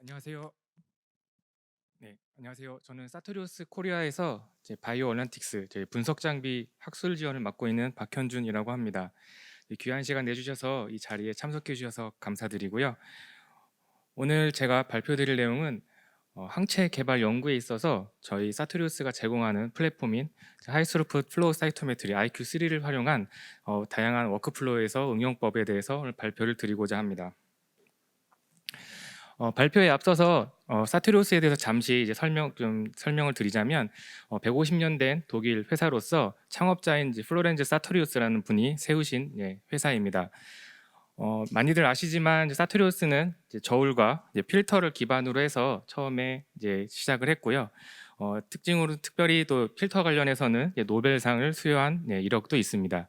안녕하세요. 네, 안녕하세요. 저는 사토리오스 코리아에서 이제 바이오 얼란틱스 저희 분석 장비 학술 지원을 맡고 있는 박현준이라고 합니다. 이 귀한 시간 내주셔서 이 자리에 참석해 주셔서 감사드리고요. 오늘 제가 발표드릴 내용은 어, 항체 개발 연구에 있어서 저희 사토리오스가 제공하는 플랫폼인 하이스루풋 플로우 사이토메트리 IQ3를 활용한 어, 다양한 워크플로우에서 응용법에 대해서 오늘 발표를 드리고자 합니다. 어, 발표에 앞서서 어, 사티로스에 대해서 잠시 이제 설명 좀 설명을 드리자면 어, 150년 된 독일 회사로서 창업자인 플로렌즈 사토리우스라는 분이 세우신 예, 회사입니다. 어, 많이들 아시지만 이제 사토리우스는 이제 저울과 이제 필터를 기반으로 해서 처음에 이제 시작을 했고요. 어, 특징으로 특별히 또 필터 관련해서는 이제 노벨상을 수여한 예, 이력도 있습니다.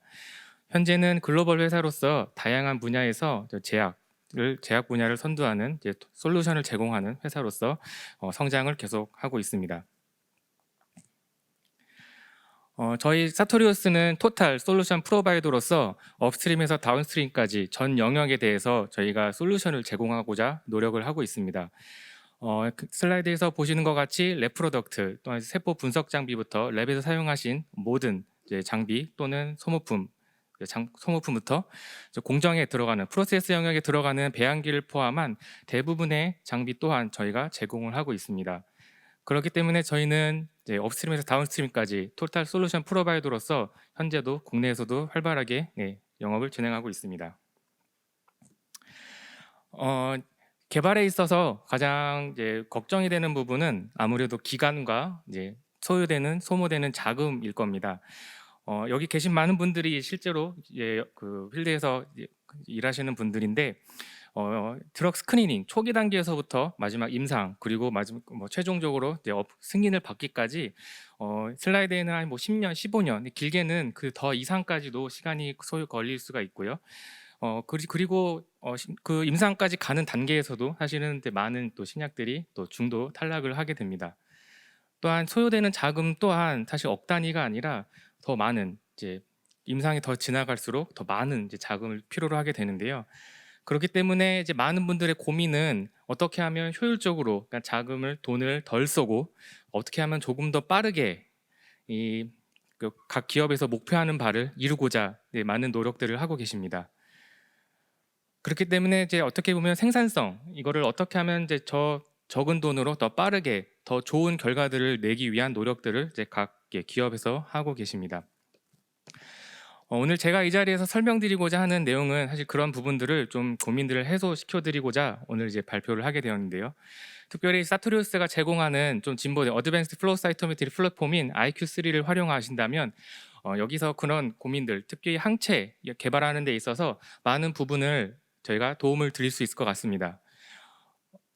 현재는 글로벌 회사로서 다양한 분야에서 저 제약 을 제약 분야를 선두하는 이제 솔루션을 제공하는 회사로서 어, 성장을 계속하고 있습니다. 어, 저희 사토리우스는 토탈 솔루션 프로바이더로서 업스트림에서 다운스트림까지 전 영역에 대해서 저희가 솔루션을 제공하고자 노력을 하고 있습니다. 어, 그 슬라이드에서 보시는 것 같이 랩 프로덕트 또는 세포 분석 장비부터 랩에서 사용하신 모든 장비 또는 소모품 장, 소모품부터 공정에 들어가는 프로세스 영역에 들어가는 배양기를 포함한 대부분의 장비 또한 저희가 제공을 하고 있습니다. 그렇기 때문에 저희는 업스트림에서 다운스트림까지 토탈 솔루션 프로바이더로서 현재도 국내에서도 활발하게 네, 영업을 진행하고 있습니다. 어, 개발에 있어서 가장 이제 걱정이 되는 부분은 아무래도 기간과 이제 소요되는 소모되는 자금일 겁니다. 어, 여기 계신 많은 분들이 실제로 예, 그 필드에서 예, 일하시는 분들인데 어, 드럭 스크리닝 초기 단계에서부터 마지막 임상 그리고 마지막 뭐 최종적으로 이제 업, 승인을 받기까지 어, 슬라이드에는 한뭐 10년, 15년 길게는 그 더 이상까지도 시간이 소요 걸릴 수가 있고요. 어, 그리, 그리고 어, 시- 그 임상까지 가는 단계에서도 사실은 많은 또 신약들이 또 중도 탈락을 하게 됩니다. 또한 소요되는 자금 또한 사실 억 단위가 아니라 더 많은 이제 임상이 더 지나갈수록 더 많은 이제 자금을 필요로 하게 되는데요. 그렇기 때문에 이제 많은 분들의 고민은 어떻게 하면 효율적으로 그러니까 자금을 돈을 덜 쓰고 어떻게 하면 조금 더 빠르게 이그각 기업에서 목표하는 바를 이루고자 네, 많은 노력들을 하고 계십니다. 그렇기 때문에 이제 어떻게 보면 생산성 이거를 어떻게 하면 이제 저 적은 돈으로 더 빠르게 더 좋은 결과들을 내기 위한 노력들을 이제 각 예, 기업에서 하고 계십니다. 어, 오늘 제가 이 자리에서 설명드리고자 하는 내용은 사실 그런 부분들을 좀 고민들을 해소시켜드리고자 오늘 이제 발표를 하게 되었는데요. 특별히 사토리우스가 제공하는 좀 진보된 어드밴스드 플로우 사이토메트리 플랫폼인 IQ3를 활용하신다면 어, 여기서 그런 고민들, 특히 항체 개발하는 데 있어서 많은 부분을 저희가 도움을 드릴 수 있을 것 같습니다.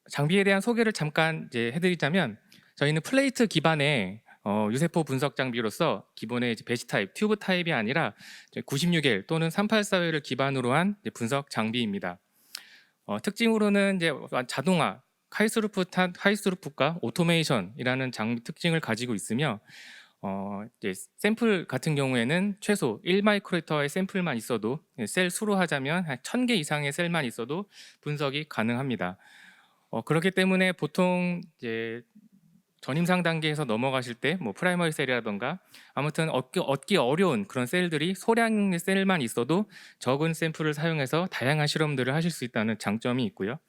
장비에 대한 소개를 잠깐 이제 해드리자면 저희는 플레이트 기반의 어, 유세포 분석 장비로서 기본의 배시 타입, 튜브 타입이 아니라 96L 또는 384L을 기반으로 한 분석 장비입니다. 어, 특징으로는 이제 자동화, 하이스루풋한 하이스루풋과 오토메이션이라는 장비 특징을 가지고 있으며 어, 이제 샘플 같은 경우에는 최소 1마이크로리터의 샘플만 있어도 셀 수로 하자면 한 1000개 이상의 셀만 있어도 분석이 가능합니다. 어, 그렇기 때문에 보통 이제 전임상 단계에서 넘어가실 때 뭐 프라이머리 셀이라던가 아무튼 얻기, 얻기 어려운 그런 셀들이 소량의 셀만 있어도 적은 샘플을 사용해서 다양한 실험들을 하실 수 있다는 장점이 있고요.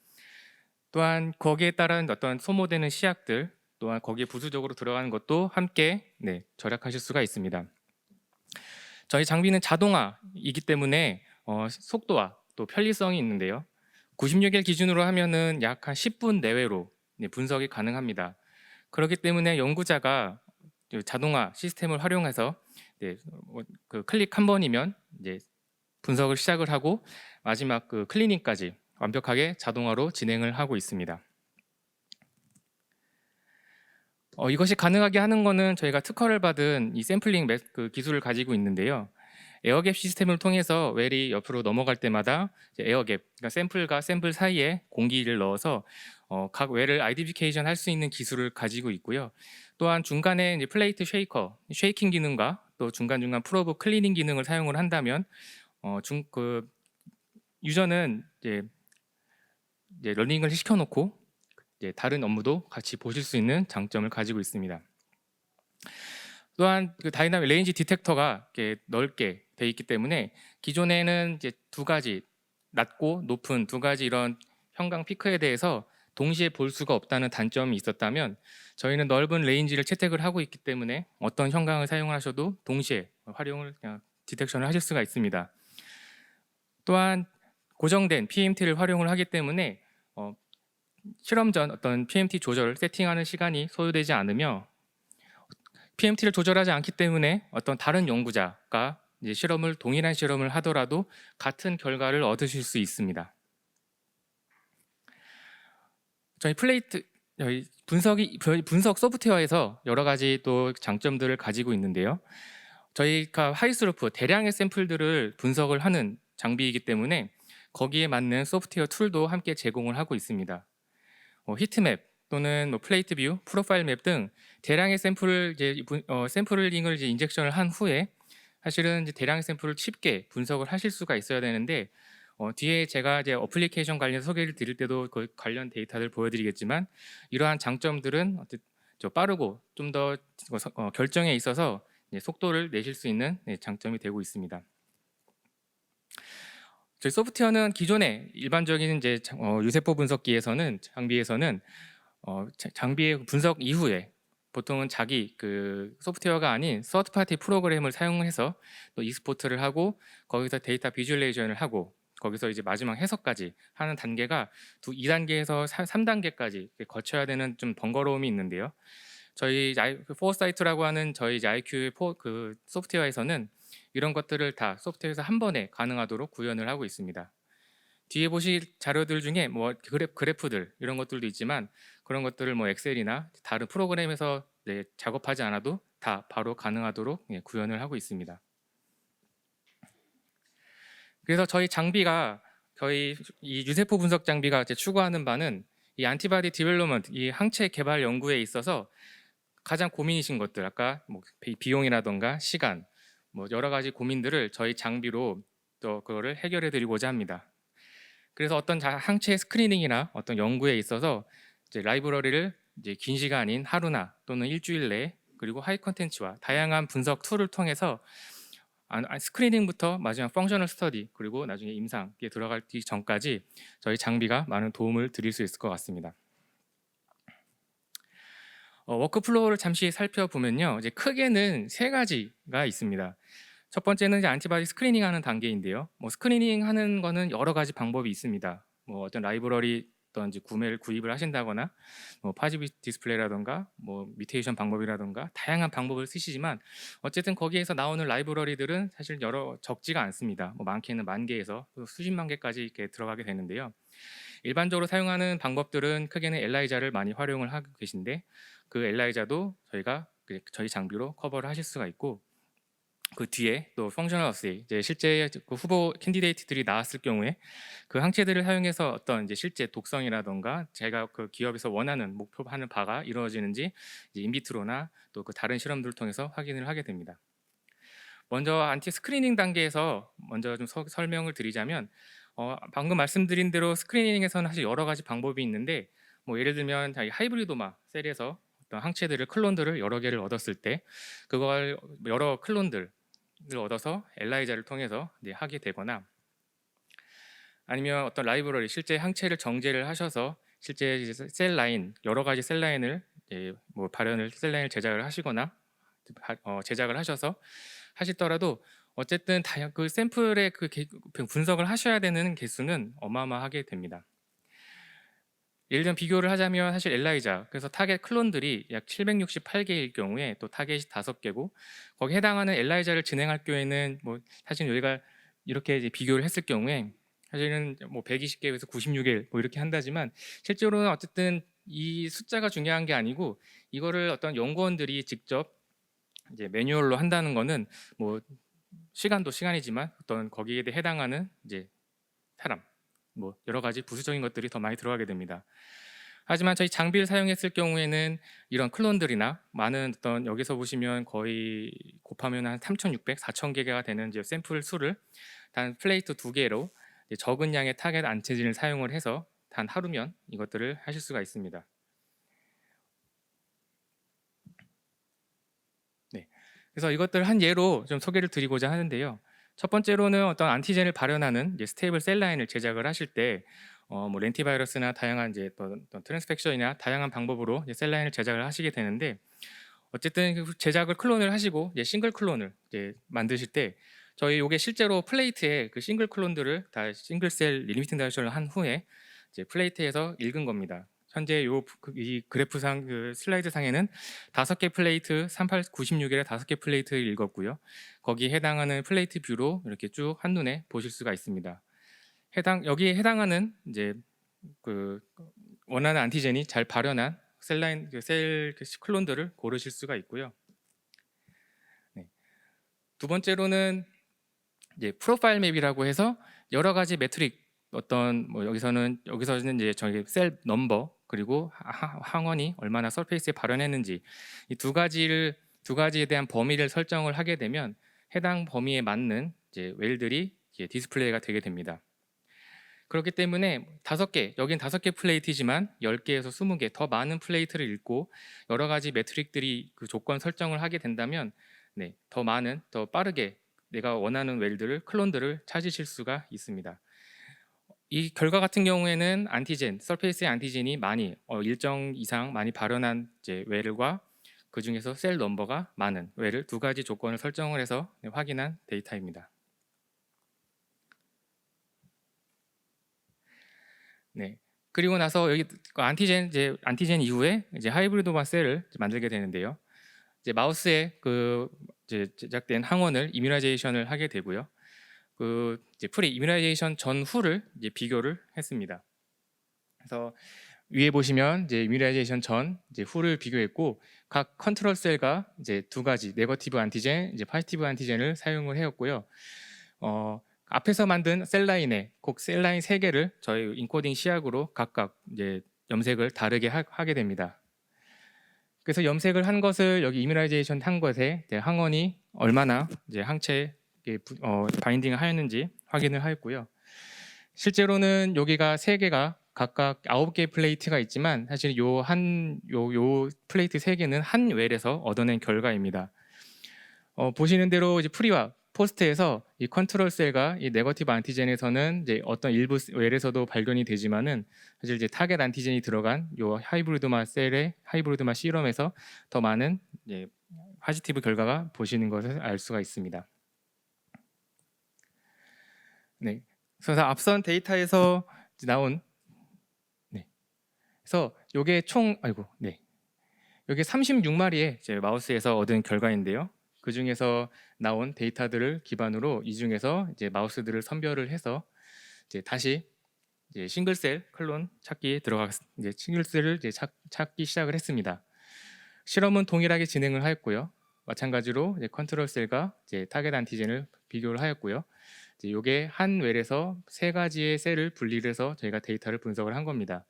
또한 거기에 따른 어떤 소모되는 시약들 또한 거기에 부수적으로 들어가는 것도 함께 네, 절약하실 수가 있습니다. 저희 장비는 자동화이기 때문에 어, 속도와 또 편리성이 있는데요. 96일 기준으로 하면은 약 한 10분 내외로 네, 분석이 가능합니다. 그렇기 때문에 연구자가 그 자동화 시스템을 활용해서 네, 어, 그 클릭 한 번이면 이제 분석을 시작을 하고 마지막 그 클리닝까지 완벽하게 자동화로 진행을 하고 있습니다. 어, 이것이 가능하게 하는 것은 저희가 특허를 받은 이 샘플링 매, 그 기술을 가지고 있는데요. 에어갭 시스템을 통해서 웰이 옆으로 넘어갈 때마다 에어갭, 그러니까 샘플과 샘플 사이에 공기를 넣어서 어, 각 웰을 아이덴티피케이션 할 수 있는 기술을 가지고 있고요. 또한 중간에 이제 플레이트 쉐이커, 쉐이킹 기능과 또 중간중간 프로브 클리닝 기능을 사용을 한다면 어, 중, 그 유저는 이제, 이제 러닝을 시켜놓고 이제 다른 업무도 같이 보실 수 있는 장점을 가지고 있습니다. 또한 그 다이나믹 레인지 디텍터가 이렇게 넓게 돼 있기 때문에 기존에는 이제 두 가지 낮고 높은 두 가지 이런 형광 피크에 대해서 동시에 볼 수가 없다는 단점이 있었다면 저희는 넓은 레인지를 채택을 하고 있기 때문에 어떤 형광을 사용하셔도 동시에 활용을 디텍션을 하실 수가 있습니다. 또한 고정된 PMT를 활용을 하기 때문에 어, 실험 전 어떤 PMT 조절을 세팅하는 시간이 소요되지 않으며 PMT를 조절하지 않기 때문에 어떤 다른 연구자가 실험을 동일한 실험을 하더라도 같은 결과를 얻으실 수 있습니다. 저희 플레이트 저희 분석이 분석 소프트웨어에서 여러 가지 또 장점들을 가지고 있는데요. 저희가 하이스루프 대량의 샘플들을 분석을 하는 장비이기 때문에 거기에 맞는 소프트웨어 툴도 함께 제공을 하고 있습니다. 어, 히트맵 또는 뭐 플레이트 뷰, 프로파일 맵 등 대량의 샘플을 이제 분- 어, 샘플링을 이제 인젝션을 한 후에 사실은 이제 대량의 샘플을 쉽게 분석을 하실 수가 있어야 되는데 어, 뒤에 제가 이제 어플리케이션 관련 소개를 드릴 때도 그 관련 데이터를 보여드리겠지만 이러한 장점들은 저 빠르고 좀 더 어, 결정에 있어서 속도를 내실 수 있는 네, 장점이 되고 있습니다. 저희 소프트웨어는 기존의 일반적인 이제 장- 어, 유세포 분석기에서는 장비에서는 어, 자- 장비의 분석 이후에 보통은 자기 그 소프트웨어가 아닌 서드 파티 프로그램을 사용해서 또 익스포트를 하고 거기서 데이터 비주얼레이션을 하고 거기서 이제 마지막 해석까지 하는 단계가 두 2단계에서 3단계까지 거쳐야 되는 좀 번거로움이 있는데요. 저희 포사이트라고 하는 저희 이제 IQ 포, 그 소프트웨어에서는 이런 것들을 다 소프트웨어에서 한 번에 가능하도록 구현을 하고 있습니다. 뒤에 보실 자료들 중에 뭐 그래, 그래프 들 이런 것들도 있지만 그런 것들을 뭐 엑셀이나 다른 프로그램에서 네, 작업하지 않아도 다 바로 가능하도록 예, 구현을 하고 있습니다. 그래서 저희 장비가 저희 이 유세포 분석 장비가 이제 추구하는 바는 이 안티바디 디벨로먼트 이 항체 개발 연구에 있어서 가장 고민이신 것들 아까 뭐 비- 비용이라던가 시간 뭐 여러 가지 고민들을 저희 장비로 또 그거를 해결해 드리고자 합니다. 그래서 어떤 자- 항체 스크리닝이나 어떤 연구에 있어서 이제 라이브러리를 이제 긴 시간인 하루나 또는 일주일 내에 그리고 하이 컨텐츠와 다양한 분석 툴을 통해서 안- 안- 스크리닝부터 마지막 펑셔널 스터디 그리고 나중에 임상에 들어가기 전까지 저희 장비가 많은 도움을 드릴 수 있을 것 같습니다. 어, 워크플로우를 잠시 살펴보면요, 이제 크게는 세 가지가 있습니다. 첫 번째는 이제 안티바디 스크리닝하는 단계인데요. 뭐 스크리닝하는 거는 여러 가지 방법이 있습니다. 뭐 어떤 라이브러리 어떤 이제 구매를 구입을 하신다거나 뭐 파지비 디스플레이라던가 뭐 뮤테이션 방법이라던가 다양한 방법을 쓰시지만 어쨌든 거기에서 나오는 라이브러리들은 사실 여러 적지가 않습니다. 뭐 많게는 만 개에서 수십만 개까지 이렇게 들어가게 되는데요. 일반적으로 사용하는 방법들은 크게는 엘라이자를 많이 활용을 하고 계신데 그 엘라이자도 저희가 그 저희 장비로 커버를 하실 수가 있고 그 뒤에 또 펑셔널 어세이 이제 실제 그 후보 캔디데이트들이 나왔을 경우에 그 항체들을 사용해서 어떤 이제 실제 독성이라던가 제가 그 기업에서 원하는 목표하는 바가 이루어지는지 이제 인비트로나 또 그 다른 실험들을 통해서 확인을 하게 됩니다. 먼저 안티 스크리닝 단계에서 먼저 좀 서- 설명을 드리자면 어, 방금 말씀드린 대로 스크리닝에서는 사실 여러 가지 방법이 있는데 뭐 예를 들면 하이브리도마 셀에서 항체들을 클론들을 여러 개를 얻었을 때 그걸 여러 클론들을 얻어서 엘라이자를 통해서 하게 되거나 아니면 어떤 라이브러리 실제 항체를 정제를 하셔서 실제 셀 라인 여러 가지 셀 라인을 뭐 발현을 셀 라인을 제작을 하시거나 하- 어, 제작을 하셔서 하시더라도 어쨌든 그 샘플의 그 개- 분석을 하셔야 되는 개수는 어마어마하게 됩니다. 예를 들면 비교를 하자면 사실 엘라이자 그래서 타겟 클론들이 약 768개일 경우에 또 타겟이 5개고 거기 해당하는 엘라이자를 진행할 경우에는 뭐 사실 여기가 이렇게 이제 비교를 했을 경우에 사실은 뭐 120개에서 96일 뭐 이렇게 한다지만 실제로는 어쨌든 이 숫자가 중요한 게 아니고 이거를 어떤 연구원들이 직접 이제 매뉴얼로 한다는 거는 뭐 시간도 시간이지만 어떤 거기에 대해 해당하는 이제 사람 뭐 여러 가지 부수적인 것들이 더 많이 들어가게 됩니다. 하지만 저희 장비를 사용했을 경우에는 이런 클론들이나 많은 어떤 여기서 보시면 거의 곱하면 한 3,600, 4,000개가 되는 이제 샘플 수를 단 플레이트 두 개로 적은 양의 타겟 안체진을 사용을 해서 단 하루면 이것들을 하실 수가 있습니다. 네. 그래서 이것들 한 예로 좀 소개를 드리고자 하는데요. 첫 번째로는 어떤 안티젠을 발현하는 이제 스테이블 셀 라인을 제작을 하실 때 어, 뭐 렌티바이러스나 다양한 이제 또, 또 트랜스펙션이나 다양한 방법으로 이제 셀 라인을 제작을 하시게 되는데 어쨌든 그 제작을 클론을 하시고 이제 싱글 클론을 이제 만드실 때 저희 요게 실제로 플레이트에 그 싱글 클론들을 다 싱글 셀 리미팅 다이션을 한 후에 이제 플레이트에서 읽은 겁니다. 현재 요 이 그래프상 그 슬라이드 상에는 다섯 개 플레이트 3896일에 다섯 개 플레이트를 읽었고요. 거기에 해당하는 플레이트 뷰로 이렇게 쭉 한눈에 보실 수가 있습니다. 해당 여기에 해당하는 이제 그 원하는 안티젠이 잘 발현한 셀라인 그셀 클론들을 고르실 수가 있고요. 네. 두 번째로는 이제 프로파일 맵이라고 해서 여러 가지 매트릭 어떤 뭐 여기서는 여기서는 이제 저희 셀 넘버 그리고 하- 항원이 얼마나 서페이스에 발현했는지 이 두 가지를 두 가지에 대한 범위를 설정을 하게 되면 해당 범위에 맞는 이제 웰들이 이제 디스플레이가 되게 됩니다. 그렇기 때문에 다섯 개 여긴 다섯 개 플레이트지만 열 개에서 스무 개더 많은 플레이트를 읽고 여러 가지 매트릭들이 그 조건 설정을 하게 된다면 네, 더 많은 더 빠르게 내가 원하는 웰들을 클론들을 찾으실 수가 있습니다. 이 결과 같은 경우에는 안티젠, 서페이스의 안티젠이 많이 어, 일정 이상 많이 발현한 이제 웰과 그 중에서 셀 넘버가 많은 웰을 두 가지 조건을 설정을 해서 네, 확인한 데이터입니다. 네. 그리고 나서 여기 그 안티젠 이제 안티젠 이후에 이제 하이브리드화 셀을 만들게 되는데요. 이제 마우스에 그 이제 제작된 항원을 이뮤라이제이션을 하게 되고요. 그 이제 프리 이뮤라이제이션 전후를 이제 비교를 했습니다. 그래서 위에 보시면 이제 이뮤라이제이션 전 이제 후를 비교했고 각 컨트롤 셀과 이제 두 가지 네거티브 안티젠, 이제 파지티브 안티젠을 사용을 해왔고요. 어, 앞에서 만든 셀 라인에 곡 셀 라인 세 개를 저희 인코딩 시약으로 각각 이제 염색을 다르게 하, 게 됩니다. 그래서 염색을 한 것을 여기 이뮤라이제이션 한 것에 항원이 얼마나 이제 항체에 부- 어, 바인딩을 하였는지 확인을 하였고요. 실제로는 여기가 세 개가 각각 아홉 개의 플레이트가 있지만 사실 요 한 요 요 플레이트 세 개는 한 웰에서 얻어낸 결과입니다. 어, 보시는 대로 이제 프리와 포스트에서 이 컨트롤 셀과 이 네거티브 안티젠에서는 이제 어떤 일부 웰에서도 발견이 되지만은 사실 이제 타겟 안티젠이 들어간 요 하이브리드마 셀의 하이브리드마 시럼에서 더 많은 이제 파지티브 결과가 보시는 것을 알 수가 있습니다. 네. 그래서 앞선 데이터에서 나온 네. 그래서 요게 총 아이고 네. 요게 36마리의 제 마우스에서 얻은 결과인데요. 그 중에서 나온 데이터들을 기반으로 이 중에서 이제 마우스들을 선별을 해서 이제 다시 이제 싱글셀 클론 찾기에 들어가 이제 싱글셀을 이제 찾, 찾기 시작을 했습니다. 실험은 동일하게 진행을 하였고요. 마찬가지로 이제 컨트롤 셀과 이제 타겟 안티젠을 비교를 하였고요. 이제 요게 한 웰에서 세 가지의 셀을 분리를 해서 저희가 데이터를 분석을 한 겁니다.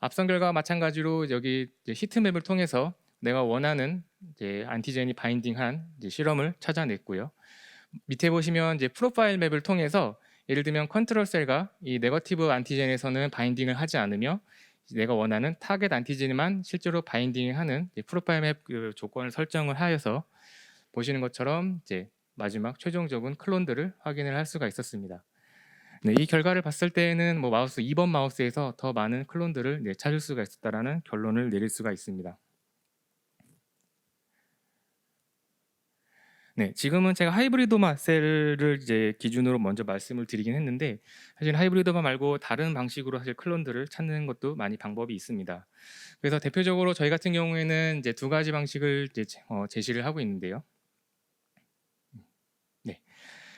앞선 결과와 마찬가지로 여기 히트맵을 통해서 내가 원하는 이제 안티젠이 바인딩한 이제 실험을 찾아냈고요. 밑에 보시면 이제 프로파일 맵을 통해서 예를 들면 컨트롤 셀과 이 네거티브 안티젠에서는 바인딩을 하지 않으며 내가 원하는 타겟 안티젠만 실제로 바인딩하는 프로파일 맵그 조건을 설정을 하여서 보시는 것처럼 이제 마지막 최종적인 클론들을 확인을 할 수가 있었습니다. 네, 이 결과를 봤을 때에는 뭐 마우스 2번 마우스에서 더 많은 클론들을 네, 찾을 수가 있었다라는 결론을 내릴 수가 있습니다. 네, 지금은 제가 하이브리드마 셀을 이제 기준으로 먼저 말씀을 드리긴 했는데 사실 하이브리드마 말고 다른 방식으로 사실 클론들을 찾는 것도 많이 방법이 있습니다. 그래서 대표적으로 저희 같은 경우에는 이제 두 가지 방식을 이제 제- 어, 제시를 하고 있는데요.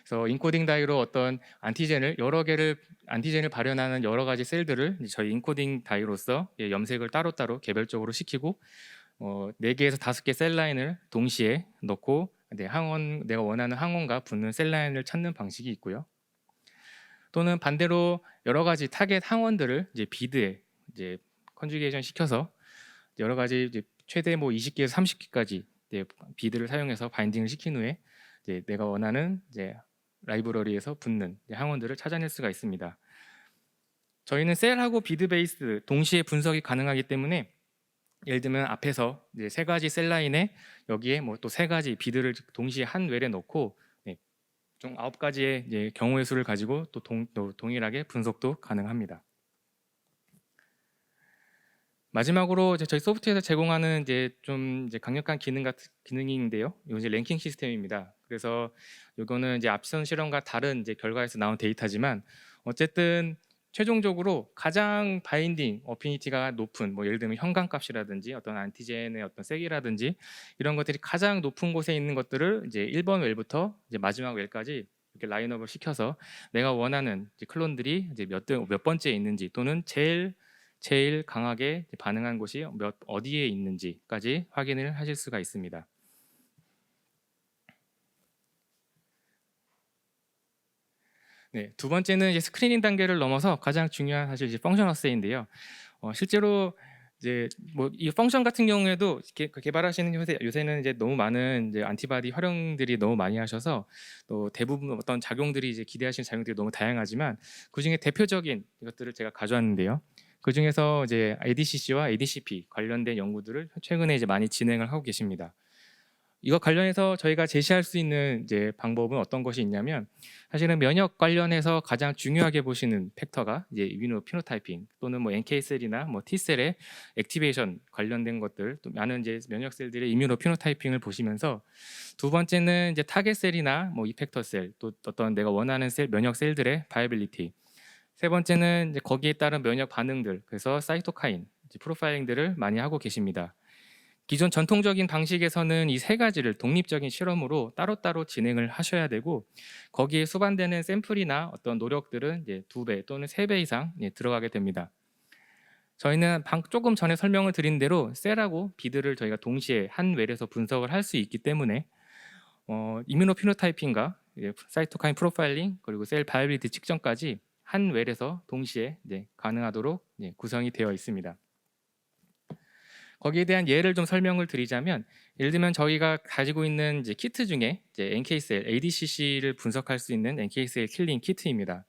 네, 그래서 인코딩 다이로 어떤 안티젠을 여러 개를 안티젠을 발현하는 여러 가지 셀들을 저희 인코딩 다이로서 예, 염색을 따로따로 개별적으로 시키고 어, 4개에서 5개 셀 라인을 동시에 넣고 네, 항원 내가 원하는 항원과 붙는 셀 라인을 찾는 방식이 있고요. 또는 반대로 여러 가지 타겟 항원들을 이제 비드에 이제 컨주게이션 시켜서 여러 가지 이제 최대 뭐 20개에서 30개까지 이제 비드를 사용해서 바인딩을 시킨 후에 이제 내가 원하는 이제 라이브러리에서 붙는 항원들을 찾아낼 수가 있습니다. 저희는 셀하고 비드 베이스 동시에 분석이 가능하기 때문에 예를 들면 앞에서 이제 세 가지 셀 라인에 여기에 뭐 또 세 가지 비드를 동시에 한 웰에 넣고 네, 총 아홉 가지의 이제 경우의 수를 가지고 또, 동, 또 동일하게 분석도 가능합니다. 마지막으로 이제 저희 소프트웨어에서 제공하는 이제 좀 이제 강력한 기능 같은 기능인데요. 이제 랭킹 시스템입니다. 그래서 이거는 이제 앞선 실험과 다른 이제 결과에서 나온 데이터지만 어쨌든 최종적으로 가장 바인딩 어피니티가 높은 뭐 예를 들면 현관값이라든지 어떤 안티젠의 어떤 세기라든지 이런 것들이 가장 높은 곳에 있는 것들을 이제 1번 웰부터 이제 마지막 웰까지 이렇게 라인업을 시켜서 내가 원하는 이제 클론들이 이제 몇, 등- 몇 번째에 있는지 또는 제일 제일 강하게 반응한 곳이 몇 어디에 있는지까지 확인을 하실 수가 있습니다. 네, 두 번째는 이제 스크리닝 단계를 넘어서 가장 중요한 사실 이제 펑션 어세인데요. 어, 실제로 이제 뭐 이 펑션 같은 경우에도 개, 개발하시는 요새 요새는 이제 너무 많은 이제 안티바디 활용들이 너무 많이 하셔서 또 대부분 어떤 작용들이 이제 기대하시는 작용들이 너무 다양하지만 그 중에 대표적인 이것들을 제가 가져왔는데요. 그 중에서 이제 ADCC와 ADCP 관련된 연구들을 최근에 이제 많이 진행을 하고 계십니다. 이거 관련해서 저희가 제시할 수 있는 이제 방법은 어떤 것이 있냐면 사실은 면역 관련해서 가장 중요하게 보시는 팩터가 이제 이뮤노 피노타이핑 또는 뭐 NK 셀이나 뭐 T 셀의 액티베이션 관련된 것들 또 많은 이제 면역 셀들의 이뮤노 피노타이핑을 보시면서 두 번째는 이제 타겟 셀이나 뭐 이펙터 셀 또 어떤 내가 원하는 셀 면역 셀들의 바이빌리티 세 번째는 이제 거기에 따른 면역 반응들 그래서 사이토카인 프로파일링들을 많이 하고 계십니다. 기존 전통적인 방식에서는 이 세 가지를 독립적인 실험으로 따로따로 진행을 하셔야 되고 거기에 수반되는 샘플이나 어떤 노력들은 이제 두 배 또는 세 배 이상 예, 들어가게 됩니다. 저희는 방 조금 전에 설명을 드린 대로 셀하고 비드를 저희가 동시에 한 웰에서 분석을 할 수 있기 때문에 어, 이뮤노 피노타이핑과 이제 사이토카인 프로파일링 그리고 셀 바이빌리티 측정까지 한 웰에서 동시에 가능하도록 예, 구성이 되어 있습니다. 거기에 대한 예를 좀 설명을 드리자면 예를 들면 저희가 가지고 있는 이제 키트 중에 이제 NK셀, ADCC를 분석할 수 있는 NK셀 킬링 키트입니다.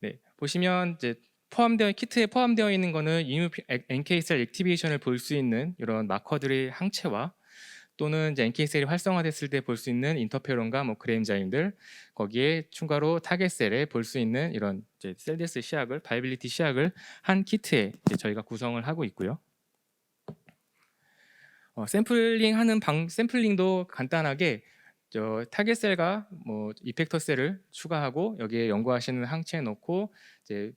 네, 보시면 이제 포함되어 키트에 포함되어 있는 거는 이뮤 NK셀 액티베이션을 볼 수 있는 이런 마커들의 항체와 또는 이제 NK셀이 활성화됐을 때 볼 수 있는 인터페론과 뭐 그레임자임들 거기에 추가로 타겟셀에 볼 수 있는 이런 이제 셀데스 시약을 바이빌리티 시약을 한 키트에 저희가 구성을 하고 있고요. 어, 샘플링 하는 방 샘플링도 간단하게 저 타겟 셀과 뭐 이펙터 셀을 추가하고 여기에 연구하시는 항체에 넣고 이제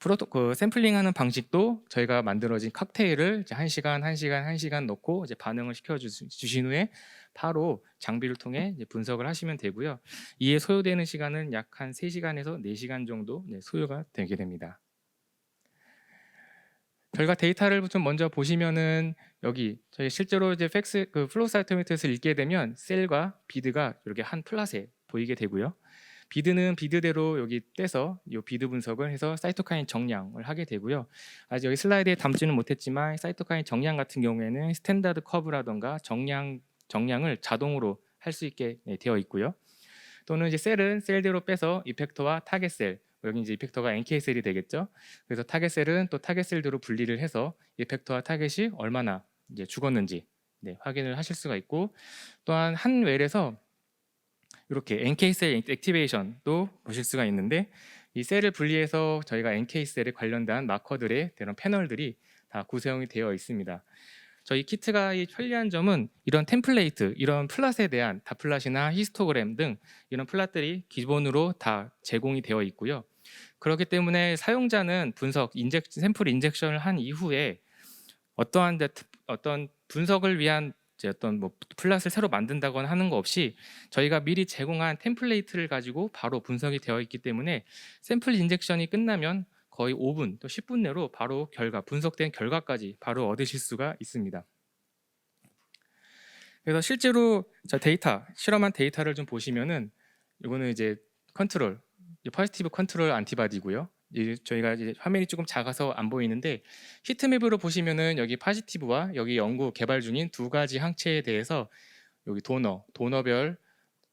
프로토 그 샘플링하는 방식도 저희가 만들어진 칵테일을 이제 1시간, 1시간, 1시간 넣고 이제 반응을 시켜 주- 주신 후에 바로 장비를 통해 이제 분석을 하시면 되고요. 이에 소요되는 시간은 약 한 3시간에서 4시간 정도 네, 소요가 되게 됩니다. 결과 데이터를 좀 먼저 보시면은 여기 저희 실제로 이제 팩스 그 플로우 사이토메트에서 읽게 되면 셀과 비드가 이렇게 한 플랫에 보이게 되고요. 비드는 비드대로 여기 떼서 이 비드 분석을 해서 사이토카인 정량을 하게 되고요. 아직 여기 슬라이드에 담지는 못했지만 사이토카인 정량 같은 경우에는 스탠다드 커브라던가 정량 정량을 자동으로 할 수 있게 네, 되어 있고요. 또는 이제 셀은 셀대로 빼서 이펙터와 타겟 셀 여기 이제 이펙터가 NK 셀이 되겠죠. 그래서 타겟 셀은 또 타겟 셀대로 분리를 해서 이펙터와 타겟이 얼마나 이제 죽었는지 네, 확인을 하실 수가 있고 또한 한 웰에서 이렇게 NK 셀 액티베이션도 보실 수가 있는데 이 셀을 분리해서 저희가 NK 셀에 관련된 마커들의 이런 패널들이 다 구성이 되어 있습니다. 저희 키트가 이 편리한 점은 이런 템플레이트, 이런 플랫에 대한 다플랫이나 히스토그램 등 이런 플랫들이 기본으로 다 제공이 되어 있고요. 그렇기 때문에 사용자는 분석, 인젝, 샘플 인젝션을 한 이후에 어떠한 데- 어떤 분석을 위한 이제 어떤 뭐 플랫을 새로 만든다거나 하는 거 없이 저희가 미리 제공한 템플레이트를 가지고 바로 분석이 되어 있기 때문에 샘플 인젝션이 끝나면 거의 5분 또 10분 내로 바로 결과 분석된 결과까지 바로 얻으실 수가 있습니다. 그래서 실제로 저 데이터 실험한 데이터를 좀 보시면은 이거는 이제 컨트롤 퍼지티브 컨트롤 안티바디고요. 저희가 화면이 조금 작아서 안 보이는데 히트맵으로 보시면은 여기 파지티브와 여기 연구 개발 중인 두 가지 항체에 대해서 여기 도너, 도너별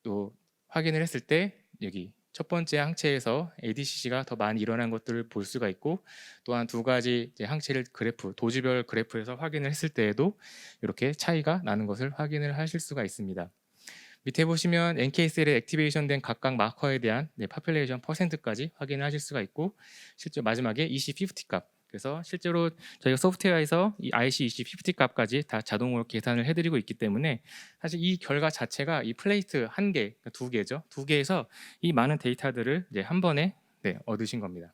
또 확인을 했을 때 여기 첫 번째 항체에서 ADCC가 더 많이 일어난 것들을 볼 수가 있고 또한 두 가지 항체를 그래프 도주별 그래프에서 확인을 했을 때에도 이렇게 차이가 나는 것을 확인을 하실 수가 있습니다. 밑에 보시면 NK셀에 액티베이션된 각각 마커에 대한 네, 파퓰레이션 퍼센트까지 확인을 하실 수가 있고 실제 마지막에 EC50 값 그래서 실제로 저희가 소프트웨어에서 이 IC2050 값까지 다 자동으로 계산을 해드리고 있기 때문에 사실 이 결과 자체가 이 플레이트 한 개, 그러니까 두 개죠. 두 개에서 이 많은 데이터들을 이제 한 번에 네, 얻으신 겁니다.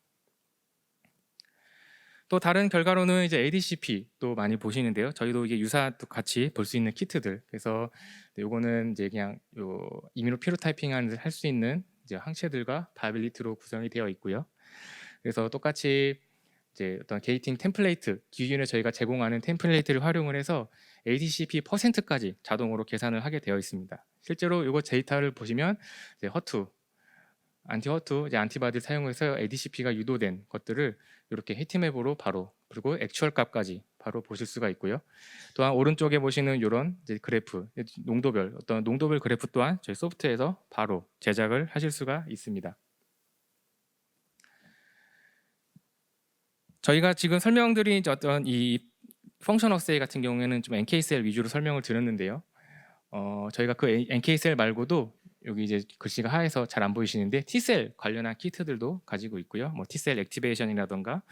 또 다른 결과로는 이제 ADCP 또 많이 보시는데요. 저희도 이게 유사도 같이 볼 수 있는 키트들. 그래서 네, 요거는 이제 그냥 요 이미노 피로타이핑을 할 수 있는 이제 항체들과 바빌리티로 구성이 되어 있고요. 그래서 똑같이 이제 어떤 게이팅 템플레이트 기준에 저희가 제공하는 템플레이트를 활용을 해서 ADCP 퍼센트까지 자동으로 계산을 하게 되어 있습니다. 실제로 이거 데이터를 보시면 이제 허투 안티 허투 이제 안티바디 사용해서 ADCP가 유도된 것들을 이렇게 히트맵으로 바로 그리고 액추얼 값까지 바로 보실 수가 있고요. 또한 오른쪽에 보시는 이런 그래프 농도별 어떤 농도별 그래프 또한 저희 소프트에서 바로 제작을 하실 수가 있습니다. 저희가 지금 설명드린 어떤 이 펑션 어세이 같은 경우에는 좀 NK셀 위주로 설명을 드렸는데요. 어, 저희가 그 NK셀 말고도 여기 이제 글씨가 하에서 잘 안 보이시는데 T셀 관련한 키트들도 가지고 있고요. 뭐 T셀 액티베이션이라던가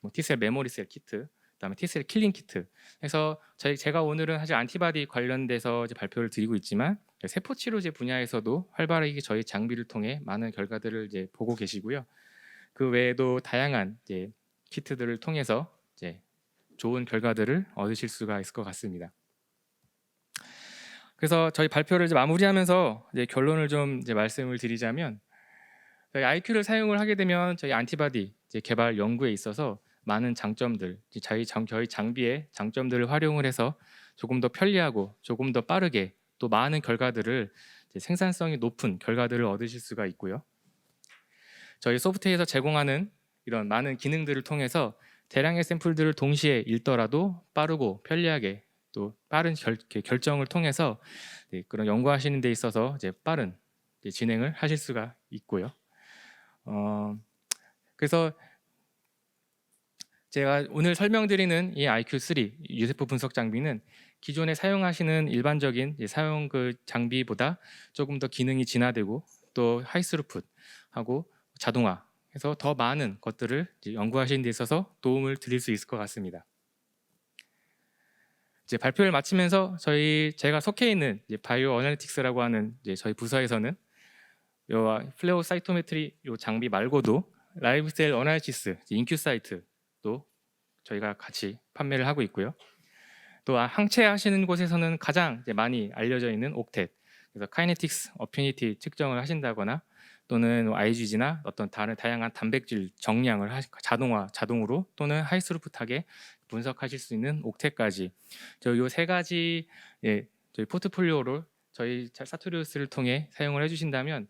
뭐 T셀 메모리 셀 키트, 그다음에 T셀 킬링 키트. 해서 저희 제가 오늘은 사실 안티바디 관련돼서 이제 발표를 드리고 있지만 세포 치료제 분야에서도 활발하게 저희 장비를 통해 많은 결과들을 이제 보고 계시고요. 그 외에도 다양한 이제 키트들을 통해서 이제 좋은 결과들을 얻으실 수가 있을 것 같습니다. 그래서 저희 발표를 이제 마무리하면서 이제 결론을 좀 이제 말씀을 드리자면 저희 IQ를 사용을 하게 되면 저희 안티바디 개발 연구에 있어서 많은 장점들, 저희 장, 저희 장비의 장점들을 활용을 해서 조금 더 편리하고 조금 더 빠르게 또 많은 결과들을 생산성이 높은 결과들을 얻으실 수가 있고요. 저희 소프트웨어에서 제공하는 이런 많은 기능들을 통해서 대량의 샘플들을 동시에 읽더라도 빠르고 편리하게 또 빠른 결, 결정을 통해서 네, 그런 연구하시는 데 있어서 이제 빠른 이제 진행을 하실 수가 있고요. 어, 그래서 제가 오늘 설명드리는 이 IQ3 유세포 분석 장비는 기존에 사용하시는 일반적인 사용 그 장비보다 조금 더 기능이 진화되고 또 하이스루풋하고 자동화 해서 더 많은 것들을 연구하시는 데 있어서 도움을 드릴 수 있을 것 같습니다. 이제 발표를 마치면서 저희 제가 속해 있는 바이오 어널리틱스라고 하는 저희 부서에서는 요 플레오 사이토메트리 요 장비 말고도 라이브셀 어널리시스 인큐 사이트도 저희가 같이 판매를 하고 있고요. 또 항체 하시는 곳에서는 가장 많이 알려져 있는 옥텟 그래서 카이네틱스 어피니티 측정을 하신다거나 또는 IgG나 어떤 다른 다양한 단백질 정량을 하, 자동화 자동으로 또는 하이스루풋하게 분석하실 수 있는 옥테까지 저 요 세 가지 예, 저희 포트폴리오로 저희 사투리우스를 통해 사용을 해주신다면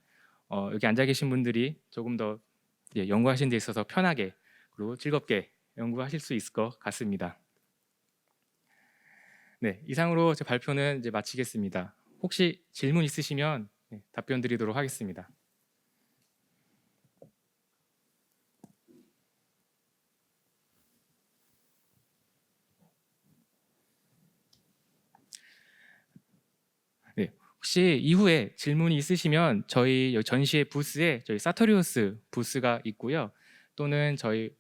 어, 여기 앉아 계신 분들이 조금 더 예, 연구하시는 데 있어서 편하게 그리고 즐겁게 연구하실 수 있을 것 같습니다. 네, 이상으로 제 발표는 이제 마치겠습니다. 혹시 질문 있으시면 네, 답변 드리도록 하겠습니다. 혹시 이후에 질문이 있으시면 저희 전시회 부스에 저희 사토리우스 부스가 있고요. 또는 저희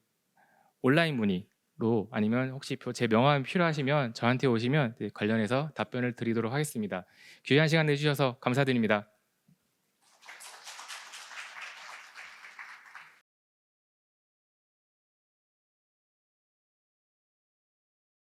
온라인 문의로 아니면 혹시 제 명함 필요하시면 저한테 오시면 관련해서 답변을 드리도록 하겠습니다. 귀한 시간 내주셔서 감사드립니다.